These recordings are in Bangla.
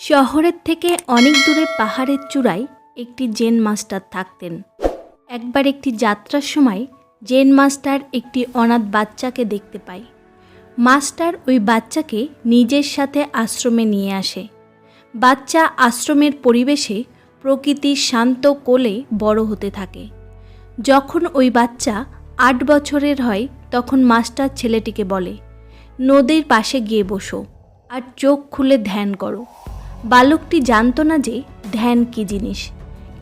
শহরের থেকে অনেক দূরে পাহাড়ের চূড়ায় একটি জেন মাস্টার থাকতেন। একবার একটি যাত্রার সময় জেন মাস্টার একটি অনাথ বাচ্চাকে দেখতে পায়। মাস্টার ওই বাচ্চাকে নিজের সাথে আশ্রমে নিয়ে আসে। বাচ্চা আশ্রমের পরিবেশে প্রকৃতির শান্ত কোলে বড় হতে থাকে। যখন ওই বাচ্চা আট বছরের হয়, তখন মাস্টার ছেলেটিকে বলে, নদীর পাশে গিয়ে বসো, আর চোখ খুলে ধ্যান করো। বালকটি জানতো না যে ধ্যান কী জিনিস।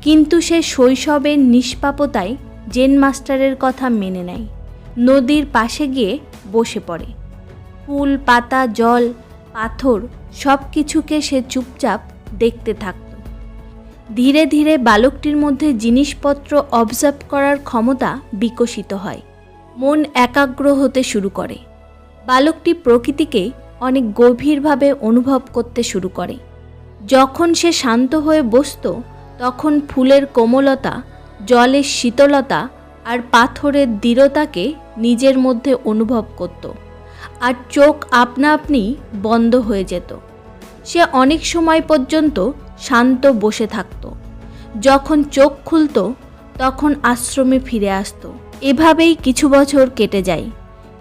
কিন্তু সে শৈশবের নিষ্পাপতায় জেন মাস্টারের কথা মেনে নেয়। নদীর পাশে গিয়ে বসে পড়ে। ফুল, পাতা, জল, পাথর সব কিছুকে সে চুপচাপ দেখতে থাকত। ধীরে ধীরে বালকটির মধ্যে জিনিসপত্র অবজার্ভ করার ক্ষমতা বিকশিত হয়। মন একাগ্র হতে শুরু করে। বালকটি প্রকৃতিকে অনেক গভীরভাবে অনুভব করতে শুরু করে। যখন সে শান্ত হয়ে বসত, তখন ফুলের কোমলতা, জলের শীতলতা আর পাথরের দৃঢ়তাকে নিজের মধ্যে অনুভব করত আর চোখ আপনা আপনি বন্ধ হয়ে যেত। সে অনেক সময় পর্যন্ত শান্ত বসে থাকত। যখন চোখ খুলত, তখন আশ্রমে ফিরে আসতো। এভাবেই কিছু বছর কেটে যায়।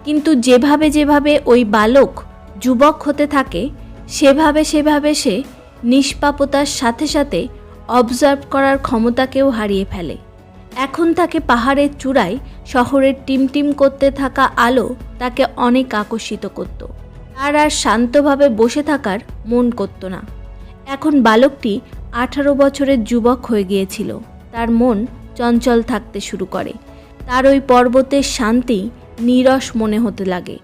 কিন্তু যেভাবে যেভাবে ওই বালক যুবক হতে থাকে, সেভাবে সেভাবে সে নিষ্পাপতার সাথে সাথে অবজার্ভ করার ক্ষমতাকেও হারিয়ে ফেলে। এখন তাকে পাহাড়ের চূড়ায় শহরের টিমটিম করতে থাকা আলো তাকে অনেক আকর্ষিত করত। তার আর শান্তভাবে বসে থাকার মন করত না। এখন বালকটি আঠারো বছরের যুবক হয়ে গিয়েছিল। তার মন চঞ্চল থাকতে শুরু করে। তার ওই পর্বতের শান্তি নীরস মনে হতে লাগে।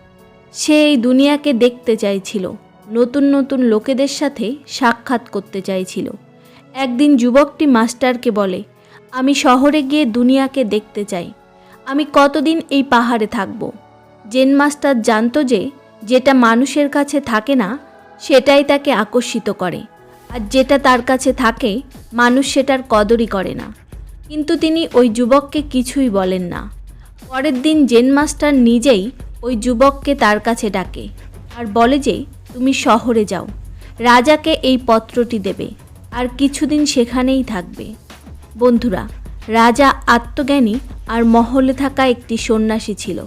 সে এই দুনিয়াকে দেখতে চাইছিল। নতুন নতুন লোকেদের সাথে সাক্ষাৎ করতে চাইছিল। একদিন যুবকটি মাস্টারকে বলে, আমি শহরে গিয়ে দুনিয়াকে দেখতে চাই। আমি কতদিন এই পাহাড়ে থাকব? জেন মাস্টার জানত যে, যেটা মানুষের কাছে থাকে না, সেটাই তাকে আকর্ষিত করে। আর যেটা তার কাছে থাকে, মানুষ সেটার কদরই করে না। কিন্তু তিনি ওই যুবককে কিছুই বলেন না। পরের দিন জেন মাস্টার নিজেই ওই যুবককে তার কাছে ডাকে আর বলে যে তুমি শহরে যাও। রাজাকে এই পত্রটি দেবে, আর কিছুদিন সেখানেই থাকবে। বন্ধুরা, রাজা আত্মজ্ঞানী আর মহলে থাকা একটি সন্ন্যাসী ছিল।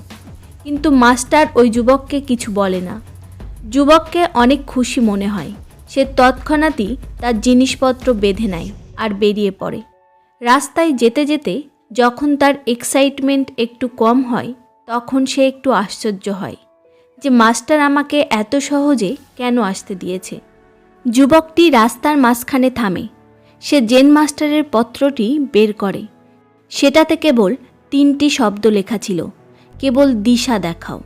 কিন্তু মাস্টার ওই যুবককে কিছু বলে না। যুবককে অনেক খুশি মনে হয়। সে তৎক্ষণাৎই তার জিনিসপত্র বেঁধে নেয় আর বেরিয়ে পড়ে। রাস্তায় যেতে যেতে যখন তার এক্সাইটমেন্ট একটু কম হয়, তখন সে একটু আশ্চর্য হয়। যে মাস্টার আমাকে এত সহজে কেন আসতে দিয়েছে? যুবকটি রাস্তার মাঝখানে থামে। সে জেন মাস্টারের পত্রটি বের করে। সেটাতে কেবল তিনটি শব্দ লেখা ছিল। কেবল দিশা দেখাও।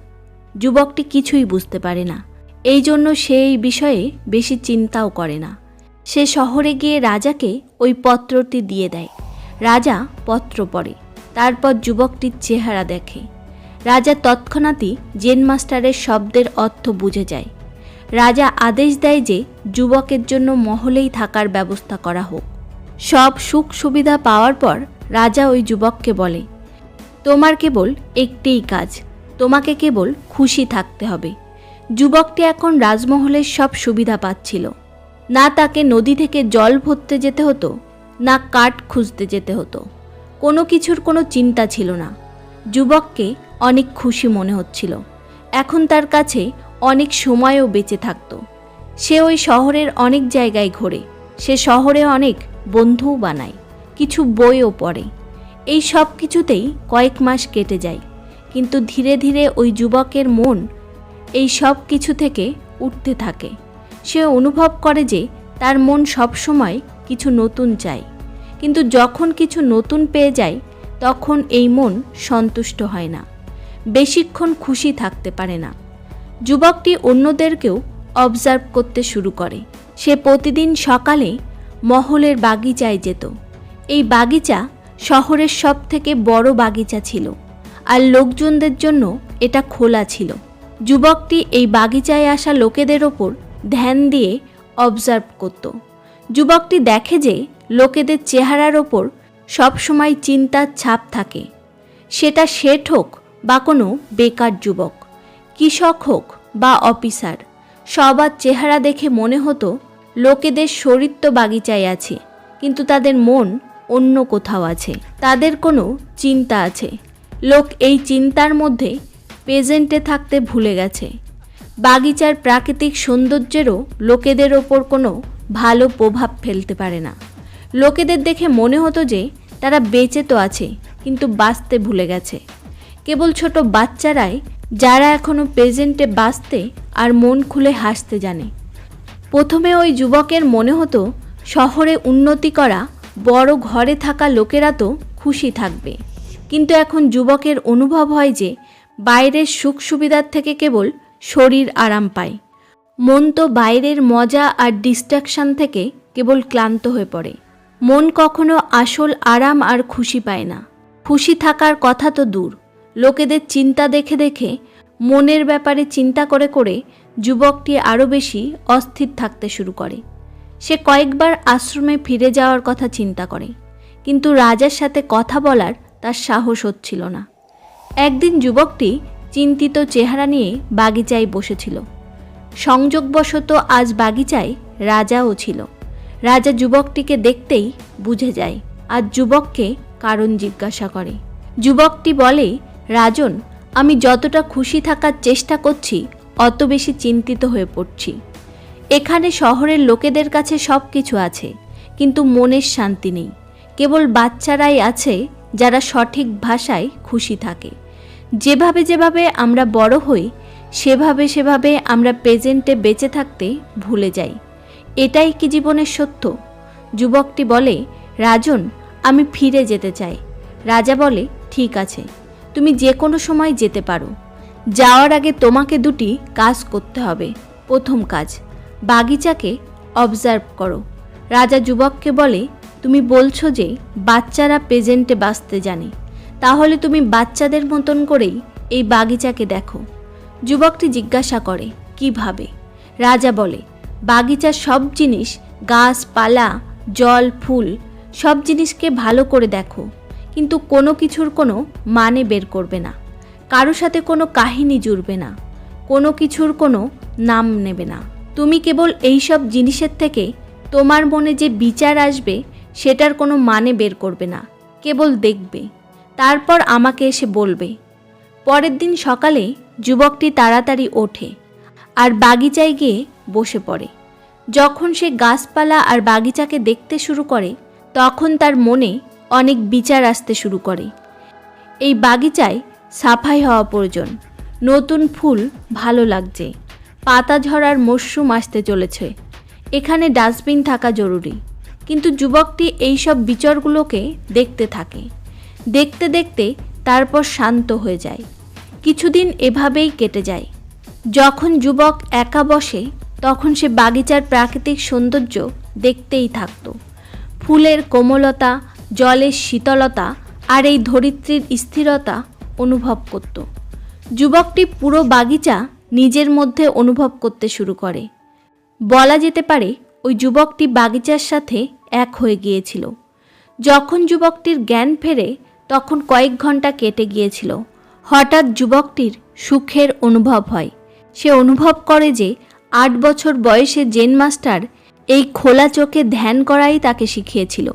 যুবকটি কিছুই বুঝতে পারে না। এই জন্য সে এই বিষয়ে বেশি চিন্তাও করে না। সে শহরে গিয়ে রাজাকে ওই পত্রটি দিয়ে দেয়। রাজা পত্র পড়ে। তারপর যুবকটির চেহারা দেখে। রাজা তৎক্ষণাৎই জেন মাস্টারের শব্দের অর্থ বুঝে যায়। রাজা আদেশ দেয় যে যুবকের জন্য মহলেই থাকার ব্যবস্থা করা হোক। সব সুখ সুবিধা পাওয়ার পর রাজা ওই যুবককে বলে, তোমার কেবল একটিই কাজ, তোমাকে কেবল খুশি থাকতে হবে। যুবকটি এখন রাজমহলের সব সুবিধা পাচ্ছিল। না তাকে নদী থেকে জল ভরতে যেতে হতো, না কাঠ খুঁজতে যেতে হতো। কোনো কিছুর কোনো চিন্তা ছিল না। যুবককে অনেক খুশি মনে হচ্ছিল। এখন তার কাছে অনেক সময়ও বেঁচে থাকত। সে ওই শহরের অনেক জায়গায় ঘোরে। সে শহরে অনেক বন্ধুও বানায়। কিছু বইও পড়ে। এই সব কিছুতেই কয়েক মাস কেটে যায়। কিন্তু ধীরে ধীরে ওই যুবকের মন এই সব কিছু থেকে উঠতে থাকে। সে অনুভব করে যে তার মন সবসময় কিছু নতুন চায়। কিন্তু যখন কিছু নতুন পেয়ে যায়, তখন এই মন সন্তুষ্ট হয় না। বেশিক্ষণ খুশি থাকতে পারে না। যুবকটি অন্যদেরকেও অবজার্ভ করতে শুরু করে। সে প্রতিদিন সকালে মহলের বাগিচায় যেত। এই বাগিচা শহরের সব থেকে বড় বাগিচা ছিল আর লোকজনদের জন্য এটা খোলা ছিল। যুবকটি এই বাগিচায় আসা লোকেদের ওপর ধ্যান দিয়ে অবজার্ভ করত। যুবকটি দেখে যে লোকেদের চেহারার ওপর সবসময় চিন্তার ছাপ থাকে। সেটা শেঠ হোক বা কোনো বেকার যুবক, কৃষক হোক বা অফিসার, সবার চেহারা দেখে মনে হতো লোকেদের শরীর তো বাগিচায় আছে, কিন্তু তাদের মন অন্য কোথাও আছে। তাদের কোনো চিন্তা আছে। লোক এই চিন্তার মধ্যে প্রেজেন্টে থাকতে ভুলে গেছে। বাগিচার প্রাকৃতিক সৌন্দর্যেরও লোকেদের ওপর কোনো ভালো প্রভাব ফেলতে পারে না। লোকেদের দেখে মনে হতো যে তারা বেঁচে তো আছে, কিন্তু বাঁচতে ভুলে গেছে। কেবল ছোট বাচ্চারাই, যারা এখনও প্রেজেন্টে বাঁচতে আর মন খুলে হাসতে জানে। প্রথমে ওই যুবকের মনে হতো, শহরে উন্নতি করা, বড় ঘরে থাকা লোকেরা তো খুশি থাকবে। কিন্তু এখন যুবকের অনুভব হয় যে, বাইরের সুখ সুবিধার থেকে কেবল শরীর আরাম পায়। মন তো বাইরের মজা আর ডিস্ট্রাকশন থেকে কেবল ক্লান্ত হয়ে পড়ে। মন কখনো আসল আরাম আর খুশি পায় না। খুশি থাকার কথা তো দূর। লোকেদের চিন্তা দেখে দেখে, মনের ব্যাপারে চিন্তা করে করে যুবকটি আরও বেশি অস্থির থাকতে শুরু করে। সে কয়েকবার আশ্রমে ফিরে যাওয়ার কথা চিন্তা করে, কিন্তু রাজার সাথে কথা বলার তার সাহস হচ্ছিল না। একদিন যুবকটি চিন্তিত চেহারা নিয়ে বাগিচায় বসেছিল। সংযোগবশত আজ বাগিচায় রাজাও ছিল। রাজা যুবকটিকে দেখতেই বুঝে যায় আর যুবককে কারণ জিজ্ঞাসা করে। যুবকটি বলে রাজন, আমি যতটা খুশি থাকার চেষ্টা করছি, অত বেশি চিন্তিত হয়ে পড়ছি। এখানে শহরের লোকেদের কাছে সব কিছু আছে, কিন্তু মনের শান্তি নেই। কেবল বাচ্চারাই আছে, যারা সঠিক ভাষায় খুশি থাকে। যেভাবে যেভাবে আমরা বড় হই, সেভাবে সেভাবে আমরা প্রেজেন্টে বেঁচে থাকতে ভুলে যাই। এটাই কি জীবনের সত্য? যুবকটি বলে, রাজন, আমি ফিরে যেতে চাই। রাজা বলে, ঠিক আছে। তুমি যে কোনো সময় যেতে পারো। যাওয়ার আগে তোমাকে দুটি কাজ করতে হবে। প্রথম কাজ, বাগিচাকে অবজার্ভ করো। রাজা যুবককে বলে, তুমি বলছো যে বাচ্চারা প্রেজেন্টে বাঁচতে জানে। তাহলে তুমি বাচ্চাদের মতন করেই এই বাগিচাকে দেখো। যুবকটি জিজ্ঞাসা করে কীভাবে রাজা বলে, বাগিচার সব জিনিস গাছপালা জল, ফুল, সব জিনিসকে ভালো করে দেখো। কিন্তু কোনো কিছুর কোনো মানে বের করবে না। কারও সাথে কোনো কাহিনী জুড়বে না। কোনো কিছুর কোনো নাম নেবে না। তুমি কেবল এই সব জিনিসের থেকে তোমার মনে যে বিচার আসবে, সেটার কোনো মানে বের করবে না। কেবল দেখবে। তারপর আমাকে এসে বলবে। পরের দিন সকালে যুবকটি তাড়াতাড়ি ওঠে আর বাগিচায় গিয়ে বসে পড়ে। যখন সে গাছপালা আর বাগিচাকে দেখতে শুরু করে, তখন তার মনে অনেক বিচার আসতে শুরু করে। এই বাগিচায় সাফাই হওয়া প্রয়োজন। নতুন ফুল ভালো লাগছে। পাতা ঝরার মরশুম আসতে চলেছে। এখানে ডাস্টবিন থাকা জরুরি। কিন্তু যুবকটি এইসব বিচারগুলোকে দেখতে থাকে। দেখতে দেখতে তারপর শান্ত হয়ে যায়। কিছুদিন এভাবেই কেটে যায়। যখন যুবক একা বসে, তখন সে বাগিচার প্রাকৃতিক সৌন্দর্য দেখতেই থাকত। ফুলের কোমলতা জলের শীতলতা আর এই ধরিত্রীর স্থিরতা অনুভব করত। যুবকটি পুরো বাগিচা নিজের মধ্যে অনুভব করতে শুরু করে। বলা যেতে পারে, ওই যুবকটি বাগিচার সাথে এক হয়ে গিয়েছিল। যখন যুবকটির জ্ঞান ফেরে, তখন কয়েক ঘণ্টা কেটে গিয়েছিল। হঠাৎ যুবকটির সুখের অনুভব হয়। সে অনুভব করে যে, আট বছর বয়সে জেন মাস্টার এই খোলা চোখে ধ্যান করাই তাকে শিখিয়েছিল।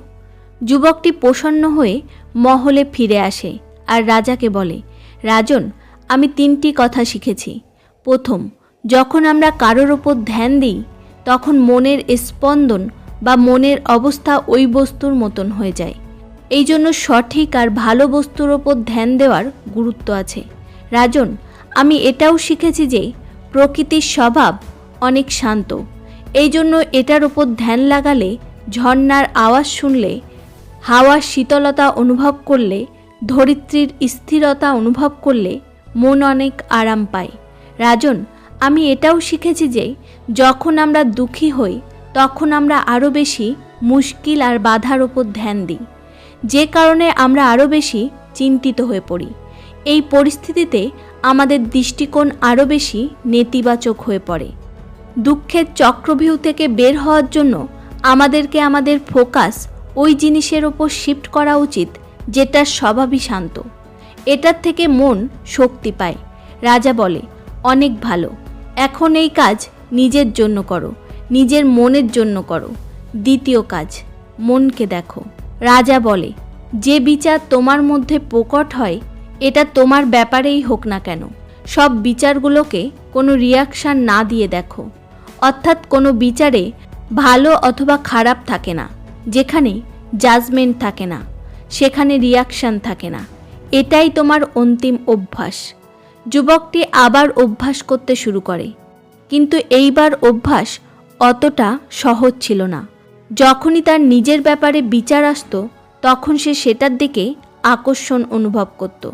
যুবকটি প্রসন্ন হয়ে মহলে ফিরে আসে আর রাজাকে বলে, রাজন, আমি তিনটি কথা শিখেছি। প্রথম, যখন আমরা কারোর ওপর ধ্যান দিই, তখন মনের স্পন্দন বা মনের অবস্থা ওই বস্তুর মতন হয়ে যায়। এই জন্য সঠিক আর ভালো বস্তুর ওপর ধ্যান দেওয়ার গুরুত্ব আছে। রাজন, আমি এটাও শিখেছি যে প্রকৃতির স্বভাব অনেক শান্ত। এই জন্য এটার ওপর ধ্যান লাগালে ঝর্ণার আওয়াজ শুনলে হাওয়ার শীতলতা অনুভব করলে, ধরিত্রীর স্থিরতা অনুভব করলে মন অনেক আরাম পায়। রাজন, আমি এটাও শিখেছি যে, যখন আমরা দুঃখী হই, তখন আমরা আরও বেশি মুশকিল আর বাধার ওপর ধ্যান দিই। যে কারণে আমরা আরও বেশি চিন্তিত হয়ে পড়ি। এই পরিস্থিতিতে আমাদের দৃষ্টিকোণ আরও বেশি নেতিবাচক হয়ে পড়ে। দুঃখের চক্রভিউ থেকে বের হওয়ার জন্য আমাদেরকে আমাদের ফোকাস ওই জিনিসের ওপর শিফট করা উচিত যেটা স্বভাবই শান্ত। এটার থেকে মন শক্তি পায়। রাজা বলে, অনেক ভালো। এখন এই কাজ নিজের জন্য করো, নিজের মনের জন্য করো। দ্বিতীয় কাজ, মনকে দেখো। রাজা বলে, যে বিচার তোমার মধ্যে প্রকট হয়, এটা তোমার ব্যাপারেই হোক না কেন। সব বিচারগুলোকে কোনো রিয়াকশান না দিয়ে দেখো। অর্থাৎ কোনো বিচারে ভালো অথবা খারাপ থাকে না। যেখানে জাজমেন্ট থাকে না, সেখানে রিয়াকশান থাকে না। এটাই তোমার অন্তিম অভ্যাস। যুবকটি আবার অভ্যাস করতে শুরু করে। কিন্তু এইবার অভ্যাস অতটা সহজ ছিল না। যখনই তার নিজের ব্যাপারে বিচার আসতো, তখন সে সেটার দিকে আকর্ষণ অনুভব করত।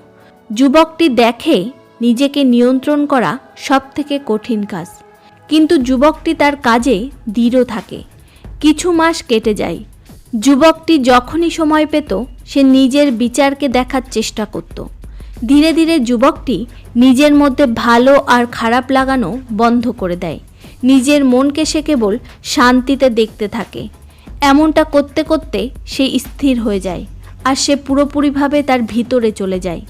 যুবকটি দেখে নিজেকে নিয়ন্ত্রণ করা সব থেকে কঠিন কাজ। কিন্তু যুবকটি তার কাজে দৃঢ় থাকে। কিছু মাস কেটে যায়। যুবকটি যখনই সময় পেত, সে নিজের বিচারকে দেখার চেষ্টা করত। ধীরে ধীরে যুবকটি নিজের মধ্যে ভালো আর খারাপ লাগানো বন্ধ করে দেয়। নিজের মনকে সে কেবল শান্তিতে দেখতে থাকে। এমনটা করতে করতে সে স্থির হয়ে যায় আর সে পুরোপুরিভাবে তার ভিতরে চলে যায়।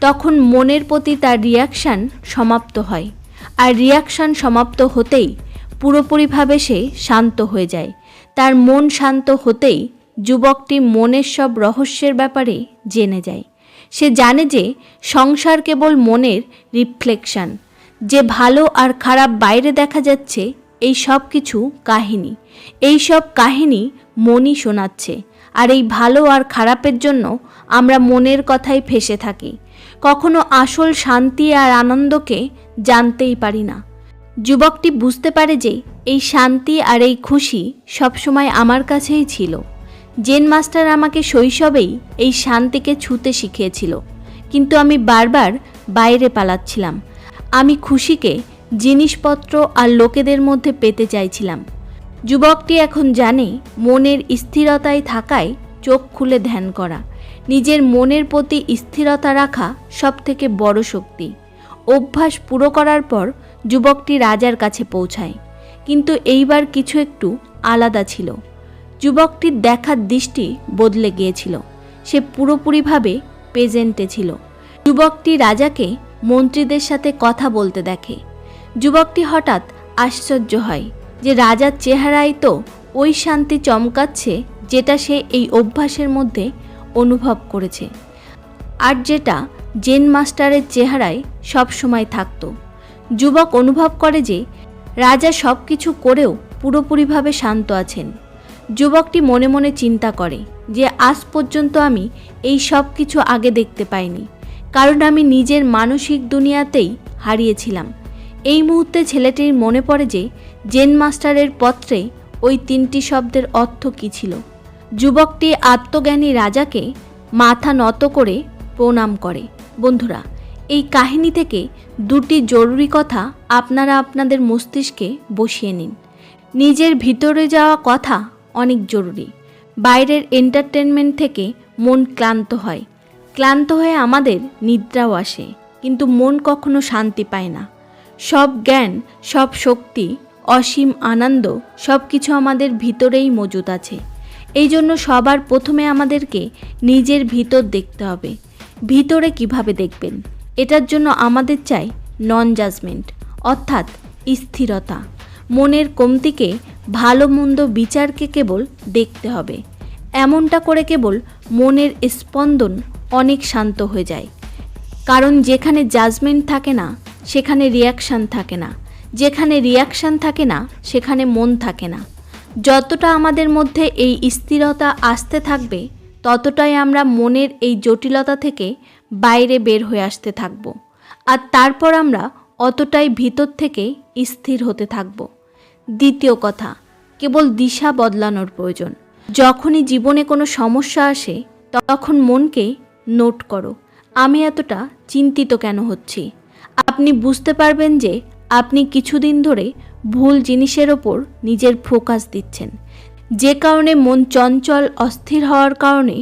তখন মনের প্রতি তার রিয়াকশান সমাপ্ত হয়। আর রিয়াকশান সমাপ্ত হতেই পুরোপুরিভাবে সে শান্ত হয়ে যায়। তার মন শান্ত হতেই যুবকটি মনের সব রহস্যের ব্যাপারে জেনে যায়। সে জানে যে সংসার কেবল মনের রিফ্লেকশন। যে ভালো আর খারাপ বাইরে দেখা যাচ্ছে, এই সব কিছু কাহিনী। এই সব কাহিনী মনই শোনাচ্ছে। আর এই ভালো আর খারাপের জন্য আমরা মনের কথাই ফেসে থাকি। কখনো আসল শান্তি আর আনন্দকে জানতেই পারি না। যুবকটি বুঝতে পারে যে এই শান্তি আর এই খুশি সবসময় আমার কাছেই ছিল। জেন মাস্টার আমাকে শৈশবেই এই শান্তিকে ছুতে শিখিয়েছিল। কিন্তু আমি বারবার বাইরে পালাচ্ছিলাম। আমি খুশিকে জিনিসপত্র আর লোকেদের মধ্যে পেতে চাইছিলাম। যুবকটি এখন জানে মনের স্থিরতায় থাকায় চোখ খুলে ধ্যান করা। নিজের মনের প্রতি স্থিরতা রাখা সবথেকে বড় শক্তি। অভ্যাস পুরো করার পর যুবকটি রাজার কাছে পৌঁছায়। কিন্তু এইবার কিছু একটু আলাদা ছিল। যুবকটির দেখার দৃষ্টি বদলে গিয়েছিল। সে পুরোপুরিভাবে প্রেজেন্টে ছিল। যুবকটি রাজাকে মন্ত্রীদের সাথে কথা বলতে দেখে। যুবকটি হঠাৎ আশ্চর্য হয় যে রাজার চেহারায় তো ওই শান্তি চমকাচ্ছে যেটা সে এই অভ্যাসের মধ্যে অনুভব করেছে। আর যেটা জেন মাস্টারের চেহারায় সবসময় থাকতো। যুবক অনুভব করে যে রাজা সব কিছু করেও পুরোপুরিভাবে শান্ত আছেন। যুবকটি মনে মনে চিন্তা করে যে আজ পর্যন্ত আমি এই সব কিছু আগে দেখতে পাইনি, কারণ আমি নিজের মানসিক দুনিয়াতেই হারিয়েছিলাম। এই মুহূর্তে ছেলেটির মনে পড়ে যে জেন মাস্টারের পত্রে ওই তিনটি শব্দের অর্থ কী ছিল। যুবকটি আত্মজ্ঞানী রাজাকে মাথা নত করে প্রণাম করে, বন্ধুরা এই কাহিনী থেকে দুটি জরুরি কথা আপনারা আপনাদের মস্তিষ্কে বসিয়ে নিন। নিজের ভিতরে যাওয়া কথা অনেক জরুরি। বাইরের এন্টারটেনমেন্ট থেকে মন ক্লান্ত হয়। ক্লান্ত হয়ে আমাদের নিদ্রাও আসে, কিন্তু মন কখনো শান্তি পায় না। সব জ্ঞান, সব শক্তি, অসীম আনন্দ সব কিছু আমাদের ভিতরেই মজুদ আছে। এই জন্য সবার প্রথমে আমাদেরকে নিজের ভিতর দেখতে হবে। ভিতরে কীভাবে দেখবেন? এটার জন্য আমাদের চাই নন জাজমেন্ট অর্থাৎ স্থিরতা। মনের কমতিকে, ভালো মন্দ বিচারকে কেবল দেখতে হবে। এমনটা করে কেবল মনের স্পন্দন অনেক শান্ত হয়ে যায়। কারণ যেখানে জাজমেন্ট থাকে না, সেখানে রিয়াকশান থাকে না। যেখানে রিয়াকশান থাকে না, সেখানে মন থাকে না। যতটা আমাদের মধ্যে এই স্থিরতা আসতে থাকবে, ততটাই আমরা মনের এই জটিলতা থেকে বাইরে বের হয়ে আসতে থাকব। আর তারপর আমরা অতটাই ভিতর থেকে স্থির হতে থাকব। দ্বিতীয় কথা, কেবল দিশা বদলানোর প্রয়োজন। যখনই জীবনে কোনো সমস্যা আসে, তখন মনকে নোট করো, আমি এতটা চিন্তিত কেন হচ্ছি? আপনি বুঝতে পারবেন যে আপনি কিছুদিন ধরে ভুল জিনিসের ওপর নিজের ফোকাস দিচ্ছেন। যে কারণে মন চঞ্চল, অস্থির হওয়ার কারণে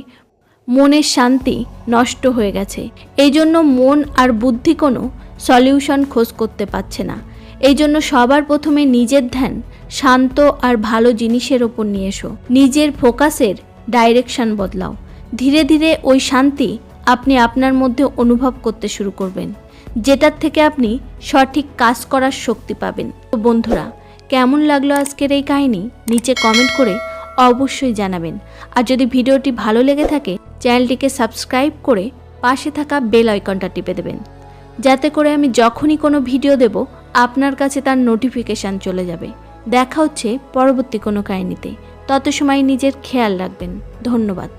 মনের শান্তি নষ্ট হয়ে গেছে। এই জন্য মন আর বুদ্ধি কোনো সলিউশন খোঁজ করতে পারছে না। এই জন্য সবার প্রথমে নিজের ধ্যান শান্ত আর ভালো জিনিসের ওপর নিয়ে এসো। নিজের ফোকাসের ডাইরেকশন বদলাও। ধীরে ধীরে ওই শান্তি আপনি আপনার মধ্যে অনুভব করতে শুরু করবেন। যেটার থেকে আপনি সঠিক কাজ করার শক্তি পাবেন। তো বন্ধুরা, কেমন লাগল আজকের এই কাহিনী? নিচে কমেন্ট করে অবশ্যই জানাবেন। আর যদি ভিডিওটি ভালো লেগে থাকে, চ্যানেলটিকে সাবস্ক্রাইব করে পাশে থাকা বেল আইকনটা টিপে দেবেন। যাতে করে আমি যখনই কোনো ভিডিও দেব, আপনার কাছে তার নোটিফিকেশান চলে যাবে। দেখা হচ্ছে পরবর্তী কোনো কাহিনীতে। তত সময় নিজের খেয়াল রাখবেন। ধন্যবাদ।